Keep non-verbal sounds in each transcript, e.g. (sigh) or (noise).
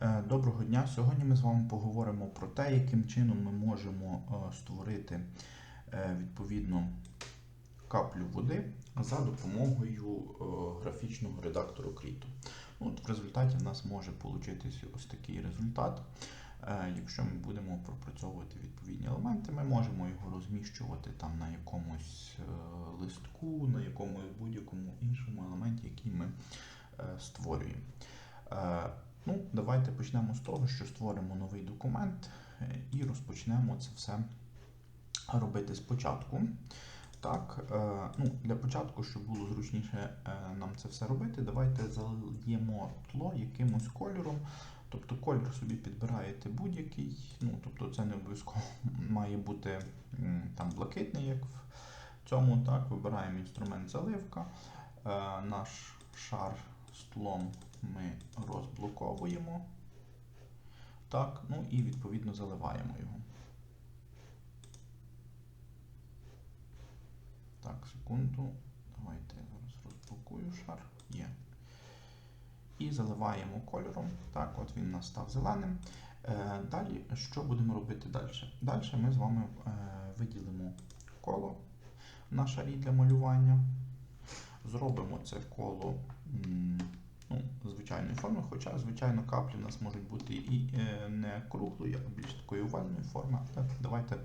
Е, Доброго дня! Сьогодні ми з вами поговоримо про те, яким чином ми можемо е, створити е, відповідно каплю води за допомогою графічного редактору Кріто. Ну, От в результаті в нас може получитися ось такий результат. Якщо ми будемо пропрацьовувати відповідні елементи, ми можемо його розміщувати там на якомусь листку, на якомусь будь-якому іншому елементі, який ми створюємо. Ну, давайте почнемо з того, що створимо новий документ е, і розпочнемо це все робити спочатку. Так, е, ну, для початку, щоб було зручніше е, нам це все робити, давайте зальємо тло якимось кольором. Тобто колір собі підбираєте будь-який, ну, тобто це не обов'язково (laughs) має бути там блакитний, як в цьому. Так, вибираємо інструмент заливка. Наш шар з тлом ми розблоковуємо. Так, ну і відповідно заливаємо його. Так, секунду. Давайте я зараз розблокую шар. Є. І заливаємо кольором. Так, от він у нас став зеленим. Е, далі, що будемо робити далі? Далі ми з вами е, виділимо коло на шарі для малювання. Зробимо це коло ну, звичайної форми, хоча, звичайно, каплі у нас можуть бути і е, не круглої, а більш такої овальної форми. Так, давайте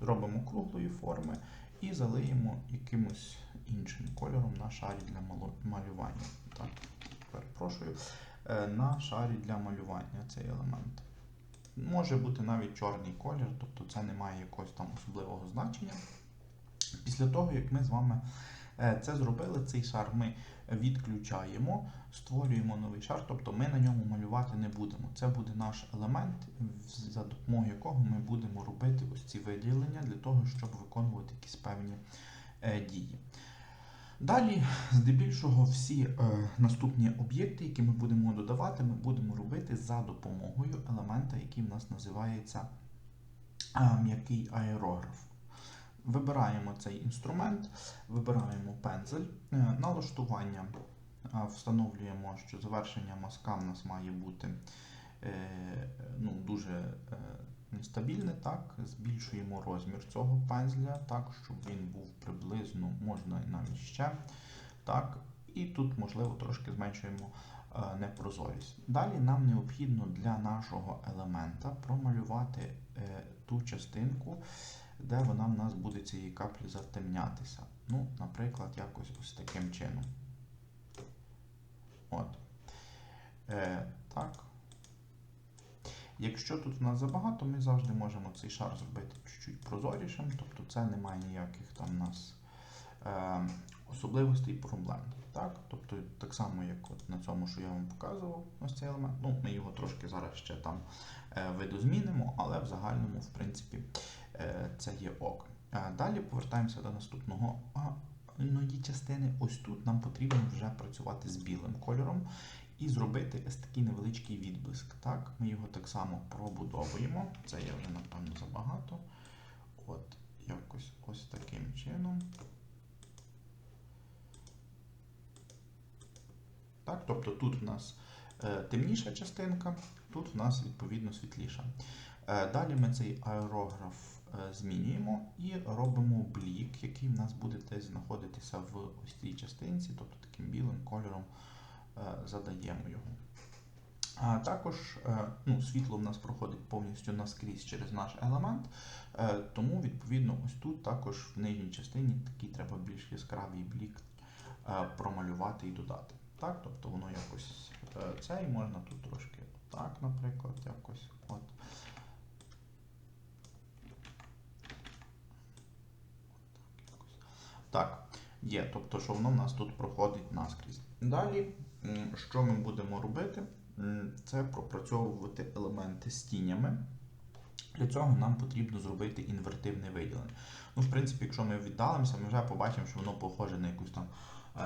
зробимо круглої форми і залиємо якимось іншим кольором на шарі для малювання. Так, перепрошую. Е, На шарі для малювання цей елемент. Може бути навіть чорний колір, тобто це не має якогось там особливого значення. Після того, як ми з вами е, це зробили, цей шар ми відключаємо, створюємо новий шар, тобто ми на ньому малювати не будемо. Це буде наш елемент, за допомогою якого ми будемо робити ось ці виділення для того, щоб виконувати якісь певні е, дії. Далі, здебільшого, всі е, наступні об'єкти, які ми будемо додавати, ми будемо робити за допомогою елемента, який в нас називається е, м'який аерограф. Вибираємо цей інструмент, вибираємо пензель, е, налаштування, е, встановлюємо, що завершення мазка в нас має бути е, ну, дуже е, стабільне, так, збільшуємо розмір цього пензля, так, щоб він був приблизно, можна навіть ще. Так, і тут, можливо, трошки зменшуємо непрозорість. Далі нам необхідно для нашого елемента промалювати ту частинку, де вона в нас буде цієї каплі затемнятися. Ну, наприклад, якось ось таким чином. От. Е, так. Якщо тут в нас забагато, ми завжди можемо цей шар зробити чуть-чуть прозорішим, тобто це немає ніяких там у нас е, особливостей проблем. Так? Тобто, так само, як от на цьому, що я вам показував, ось цей елемент. Ну, ми його трошки зараз ще там е, видозмінимо, але в загальному, в принципі, е, це є ок. Далі повертаємося до наступного а, частини. Ось тут нам потрібно вже працювати з білим кольором і зробити ось такий невеличкий відблиск. Так, Ми його так само пробудовуємо. Це є вже, напевно, забагато. От, якось ось таким чином. Так, тобто тут в нас е, темніша частинка, тут в нас відповідно світліша. Е, далі ми цей аерограф е, змінюємо і робимо блік, який в нас буде десь знаходитися в ось цій частинці, тобто таким білим кольором задаємо його. А також ну, світло в нас проходить повністю наскрізь через наш елемент, тому відповідно ось тут також в нижній частині такий треба більш яскравий блік промалювати і додати. Так, тобто воно якось е, це і можна тут трошки так, наприклад, якось от. Так, є, тобто, що воно в нас тут проходить наскрізь. Далі, що ми будемо робити, це пропрацьовувати елементи з тінями. Для цього нам потрібно зробити інвертивне виділення. Ну, в принципі, якщо ми віддалимося, ми вже побачимо, що воно похоже на якусь там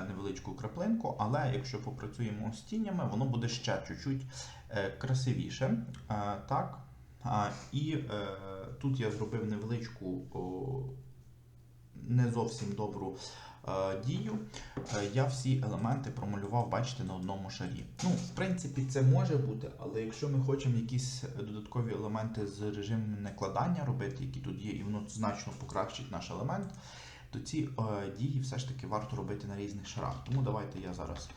невеличку краплинку, але якщо попрацюємо з тінями, воно буде ще чуть-чуть е, красивіше. Е, так. І е, тут я зробив невеличку, не зовсім добру е, дію, е, я всі елементи промалював, бачите, на одному шарі. Ну, в принципі, це може бути, але якщо ми хочемо якісь додаткові елементи з режимом накладання робити, які тут є, і воно значно покращить наш елемент, то ці е, дії все ж таки варто робити на різних шарах. Тому давайте я зараз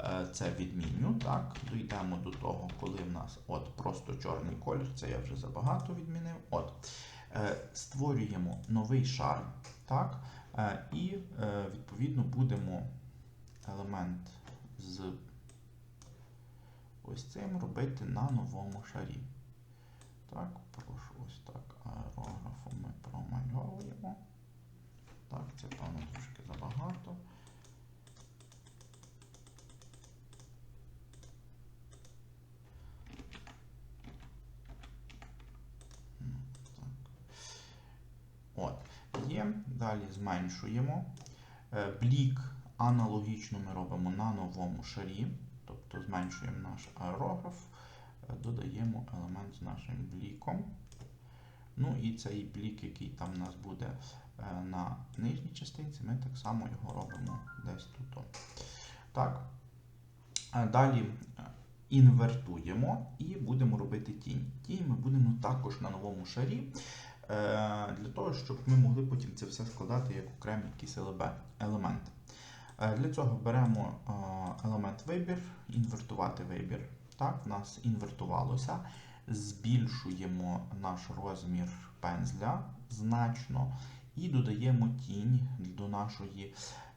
е, це відміню. Так, дійдемо до того, коли в нас от просто чорний колір, це я вже забагато відмінив. От. Е, створюємо новий шар, так, і відповідно будемо елемент з ось цим робити на новому шарі. Так, прошу ось так аерографом ми промальовуємо. Так, це певно трошки забагато. Ну, так. От, Далі зменшуємо. Е, Блік аналогічно ми робимо на новому шарі, тобто зменшуємо наш аерограф, е, додаємо елемент з нашим бліком. Ну і цей блік, який там у нас буде е, на нижній частинці, ми так само його робимо десь тут. Так. Далі інвертуємо і будемо робити тінь. Тінь ми будемо також на новому шарі, для того, щоб ми могли потім це все складати як окремі якісь елементи. Е, Для цього беремо е, елемент вибір, інвертувати вибір. Так, в нас інвертувалося. Збільшуємо наш розмір пензля значно і додаємо тінь до нашої,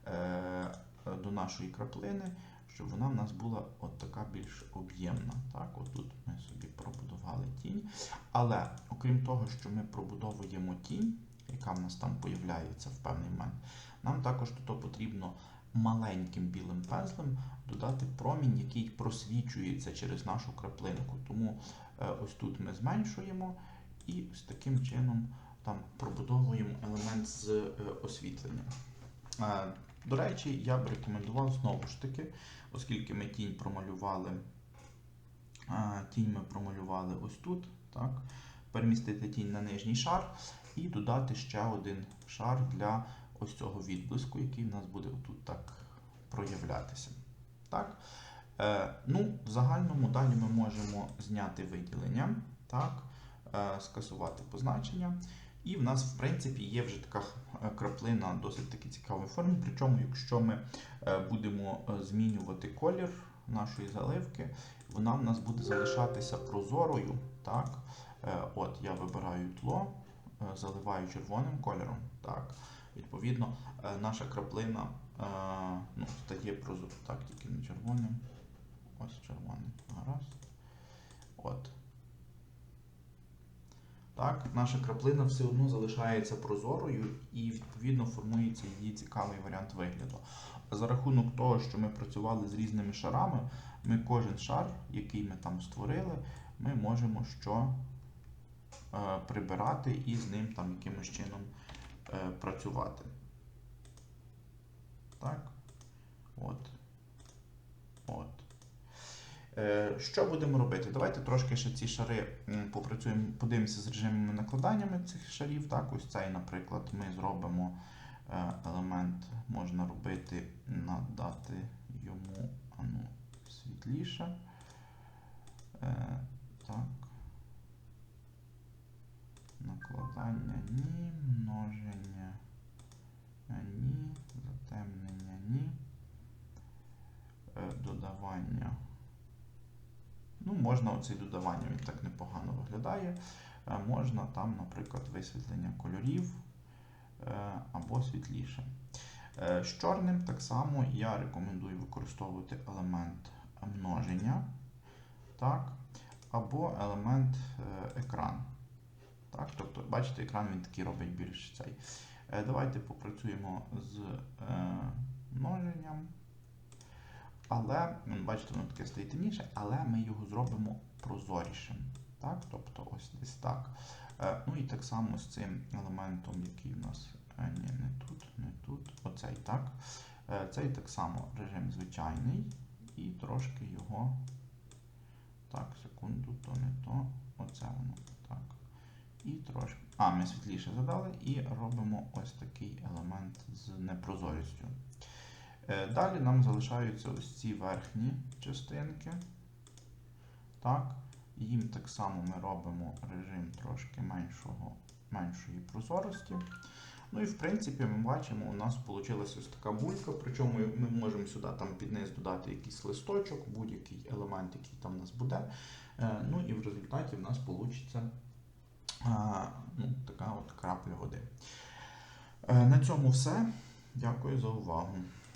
е, до нашої краплини, щоб вона в нас була от така більш об'ємна. Так, отут ми собі пробудували тінь. Але окрім того, що ми пробудовуємо тінь, яка в нас там появляється в певний момент, нам також тут потрібно маленьким білим пензлем додати промінь, який просвічується через нашу краплинку. Тому е, ось тут ми зменшуємо і з таким чином там пробудовуємо елемент з е, освітленням. Е, До речі, я б рекомендував знову ж таки, оскільки ми тінь промалювали, е, тінь ми промалювали ось тут, так, перемістити тінь на нижній шар і додати ще один шар для ось цього відблиску, який в нас буде тут так проявлятися. Так? Е, ну, в загальному далі ми можемо зняти виділення, так? Е, скасувати позначення. І в нас, в принципі, є вже така е, краплина досить таки цікавої форми. Причому, якщо ми е, будемо е, змінювати колір нашої заливки, вона в нас буде залишатися прозорою. Так? От я вибираю тло, заливаю червоним кольором. Так? Відповідно, наша краплина ну, стає прозорою. Так, тільки не червоним. Ось червоний. Гаразд. От. Так, наша краплина все одно залишається прозорою і відповідно формується її цікавий варіант вигляду. За рахунок того, що ми працювали з різними шарами, ми кожен шар, який ми там створили, ми можемо що е, прибирати і з ним там якимось чином е, працювати. Так. От. От. Е, Що будемо робити? Давайте трошки ще ці шари попрацюємо, подивимося з режимами накладаннями цих шарів. Так, ось цей, наприклад, ми зробимо е, елемент, можна робити, надати йому ану, світліше. Е, Так. Накладання ні, множення ні, затемнення ні. Додавання. Можна оцей додавання, він так непогано виглядає. Е, Можна там, наприклад, висвітлення кольорів е, або світліше. Е, З чорним так само я рекомендую використовувати елемент множення, так, або елемент екран. Так, тобто, бачите, екран він такий робить більш цей. Давайте попрацюємо з множенням. Але, ну, бачите, воно таке стає темніше, але ми його зробимо прозорішим. Так? Тобто ось десь так. Е, ну і так само з цим елементом, який в нас е, ні, не тут, не тут, оцей так. Е, цей так само режим звичайний. І трошки його. Так, секунду, то не то. Оце воно так. І трошки. А, ми світліше задали і робимо ось такий елемент з непрозорістю. Е, Далі нам залишаються ось ці верхні частинки. Так. Їм так само ми робимо режим трошки меншого, меншої прозорості. Ну і в принципі ми бачимо, у нас вийшла ось така булька, причому ми можемо сюди там під низ додати якийсь листочок, будь-який елемент, який там у нас буде. Е, Ну і в результаті в нас вийде ну, така от крапля води. Е, На цьому все. Дякую за увагу.